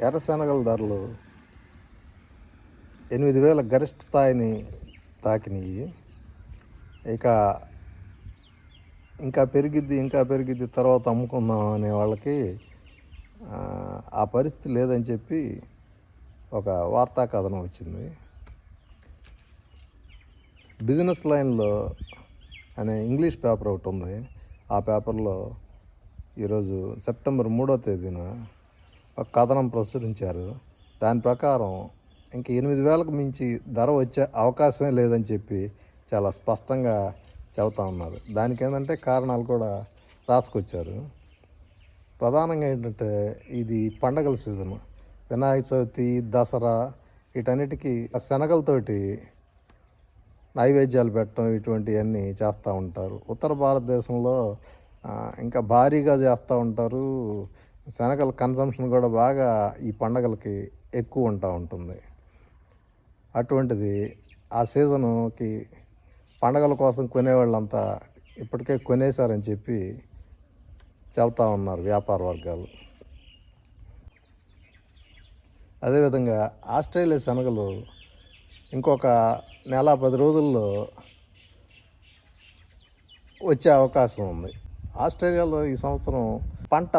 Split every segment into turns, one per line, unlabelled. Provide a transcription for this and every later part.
ఎర్రశనగల ధరలు ఎనిమిది వేల గరిష్ట స్థాయిని తాకినాయి. ఇక ఇంకా పెరిగిద్ది ఇంకా పెరిగిద్ది తర్వాత అమ్ముకుందాం అనే వాళ్ళకి ఆ, పరిస్థితి లేదని చెప్పి ఒక వార్తా కథనం వచ్చింది. బిజినెస్ లైన్లో అనే ఇంగ్లీష్ పేపర్ ఒకటి ఉంది. ఆ పేపర్లో ఈరోజు సెప్టెంబర్ మూడో తేదీన ఒక కథనం ప్రచురించారు. దాని ప్రకారం ఇంక ఎనిమిది వేలకు మించి ధర వచ్చే అవకాశమే లేదని చెప్పి చాలా స్పష్టంగా చెబుతా ఉన్నారు. దానికి ఏంటంటే కారణాలు కూడా రాసుకొచ్చారు. ప్రధానంగా ఏంటంటే ఇది పండగల సీజన్. వినాయక చవితి దసరా వీటన్నిటికీ ఆ శనగలతోటి నైవేద్యాలు పెట్టడం ఇటువంటివన్నీ చేస్తూ ఉంటారు. ఉత్తర భారతదేశంలో ఇంకా భారీగా చేస్తూ ఉంటారు శనగల కన్సంప్షన్ కూడా బాగా ఈ పండగలకి ఎక్కువ ఉంటా ఉంటుంది. అటువంటిది ఆ సీజన్కి పండగల కోసం కొనేవాళ్ళంతా ఇప్పటికే కొనేశారని చెప్పి చెబుతా ఉన్నారు వ్యాపార వర్గాలు. అదేవిధంగా ఆస్ట్రేలియా శనగలు ఇంకొక నెల పది రోజుల్లో వచ్చే అవకాశం ఉంది. ఆస్ట్రేలియాలో ఈ సంవత్సరం పంట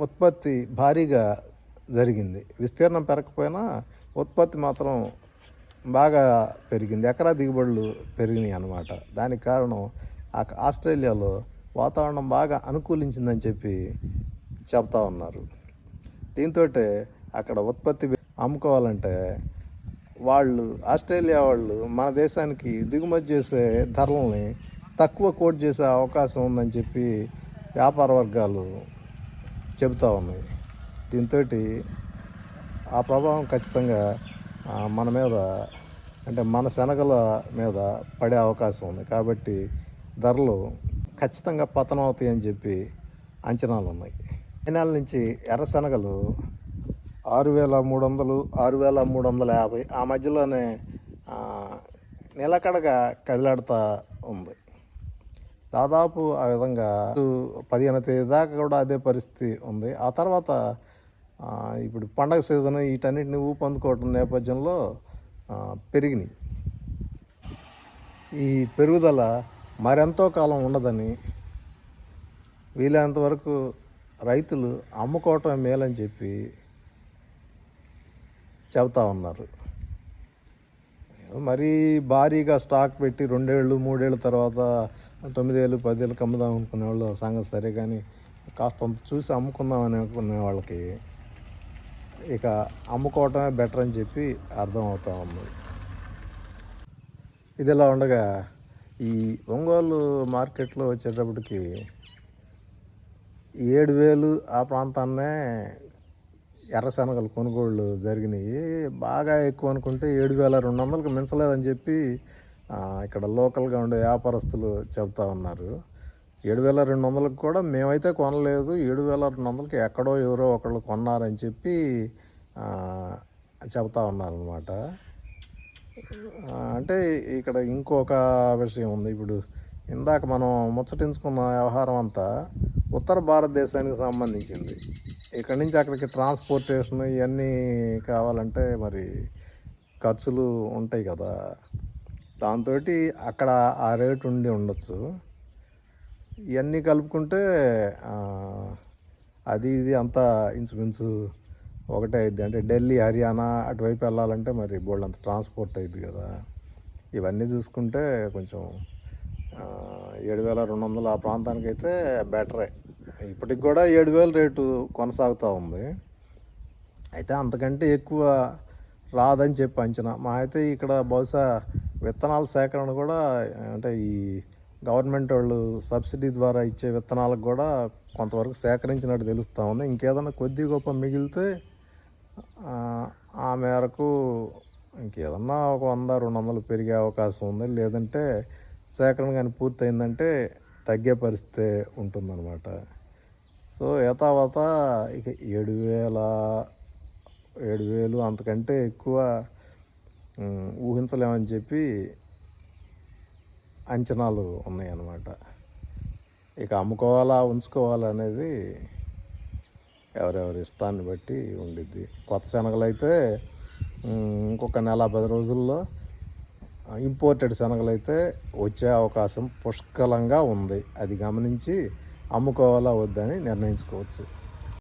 ఉత్పత్తి భారీగా జరిగింది. విస్తీర్ణం పెరగకపోయినా ఉత్పత్తి మాత్రం బాగా పెరిగింది. ఎకరా దిగుబడులు పెరిగినాయి అన్నమాట. దానికి కారణం ఆస్ట్రేలియాలో వాతావరణం బాగా అనుకూలించిందని చెప్పి చెప్తా ఉన్నారు. దీంతో అక్కడ ఉత్పత్తి అమ్ముకోవాలంటే వాళ్ళు ఆస్ట్రేలియా వాళ్ళు మన దేశానికి దిగుమతి చేసే ధరలని తక్కువ కోట్ చేసే అవకాశం ఉందని చెప్పి వ్యాపార వర్గాలు చెబుతూ ఉన్నాయి దీంతో ఆ ప్రభావం ఖచ్చితంగా మన మీద అంటే మన శనగల మీద పడే అవకాశం ఉంది. కాబట్టి ధరలు ఖచ్చితంగా పతనం అవుతాయి అని చెప్పి అంచనాలు ఉన్నాయి. ఈ నెల నుంచి ఎర్ర శనగలు ఆరు వేల మూడు వందలు ఆరు వేల మూడు వందల యాభై ఆ మధ్యలోనే నిలకడగా కదిలాడుతూ ఉంది. దాదాపు ఆ విధంగా పదిహేను తేదీ దాకా కూడా అదే పరిస్థితి ఉంది. ఆ తర్వాత ఇప్పుడు పండగ సీజన్ వీటన్నిటిని ఊపందుకోవటం నేపథ్యంలో పెరిగినాయి. ఈ పెరుగుదల మరెంతో కాలం ఉండదని వీలైనంత వరకు రైతులు అమ్ముకోవటం మేలని చెప్పి చెబుతా ఉన్నారు. మరీ భారీగా స్టాక్ పెట్టి రెండేళ్ళు మూడేళ్ళ తర్వాత తొమ్మిదేళ్ళు పదేళ్ళకి అమ్ముదాం అనుకునేవాళ్ళు సంగతి సరే కానీ కాస్త చూసి అమ్ముకుందాం అని అనుకునే వాళ్ళకి ఇక అమ్ముకోవటమే బెటర్ అని చెప్పి అర్థం అవుతా ఉంది. ఇది ఇలా ఉండగా ఈ ఒంగోలు మార్కెట్లో వచ్చేటప్పటికి ఏడు వేలు ఆ ప్రాంతాన్నే ఎర్ర శనగలు కొనుగోళ్ళు జరిగినాయి. బాగా ఎక్కువ అనుకుంటే ఏడు వేల రెండు వందలకు మించలేదని చెప్పి ఇక్కడ లోకల్గా ఉండే వ్యాపారస్తులు చెబుతా ఉన్నారు. ఏడు వేల రెండు వందలకు కూడా మేమైతే కొనలేదు. ఏడు వేల రెండు వందలకి ఎక్కడో ఎవరో ఒకళ్ళు కొన్నారని చెప్పి చెప్తా చెబుతా ఉన్నారనమాట అంటే ఇక్కడ ఇంకొక విషయం ఉంది. ఇప్పుడు ఇందాక మనం ముచ్చటించుకున్న వ్యవహారం అంతా ఉత్తర భారతదేశానికి సంబంధించింది. ఇక్కడి నుంచి అక్కడికి ట్రాన్స్పోర్టేషన్ ఇవన్నీ కావాలంటే మరి ఖర్చులు ఉంటాయి కదా. దాంతో అక్కడ ఆ రేటు ఉండి ఉండొచ్చు. ఇవన్నీ కలుపుకుంటే అది ఇది అంతా ఇంచుమించు ఒకటే అయింది అంటే ఢిల్లీ హర్యానా అటువైపు వెళ్ళాలంటే మరి బోళ్ళంత ట్రాన్స్పోర్ట్ అయింది కదా. ఇవన్నీ చూసుకుంటే కొంచెం ఏడు వేల రెండు వందలు ఆ ప్రాంతానికి అయితే బెటరే. ఇప్పటికి కూడా ఏడు వేల రేటు కొనసాగుతూ ఉంది. అయితే అంతకంటే ఎక్కువ రాదని చెప్పి అంచనా. మా అయితే ఇక్కడ బహుశా విత్తనాల సేకరణ కూడా అంటే ఈ గవర్నమెంట్ వాళ్ళు సబ్సిడీ ద్వారా ఇచ్చే విత్తనాలకు కూడా కొంతవరకు సేకరించినట్టు తెలుస్తూ ఉంది. ఇంకేదైనా కొద్ది గొప్ప మిగిలితే ఆ, ఆ మేరకు ఇంకేదన్నా ఒక వంద రెండు వందలు పెరిగే అవకాశం ఉంది. లేదంటే సేకరణ కానీ పూర్తయిందంటే తగ్గే పరిస్థితి ఉంటుందన్నమాట. సో యథావత ఇక ఏడు వేల ఏడు వేలు అంతకంటే ఎక్కువ ఊహించలేమని చెప్పి అంచనాలు ఉన్నాయన్నమాట. ఇక అమ్ముకోవాలా ఉంచుకోవాలా అనేది ఎవరెవరి ఇష్టాన్ని బట్టి ఉండిద్ది. కొత్త శనగలు అయితే ఇంకొక నెల పది రోజుల్లో ఇంపోర్టెడ్ శనగలు అయితే వచ్చే అవకాశం పుష్కలంగా ఉంది. అది గమనించి అమ్ముకోవాలా వద్దని నిర్ణయించుకోవచ్చు.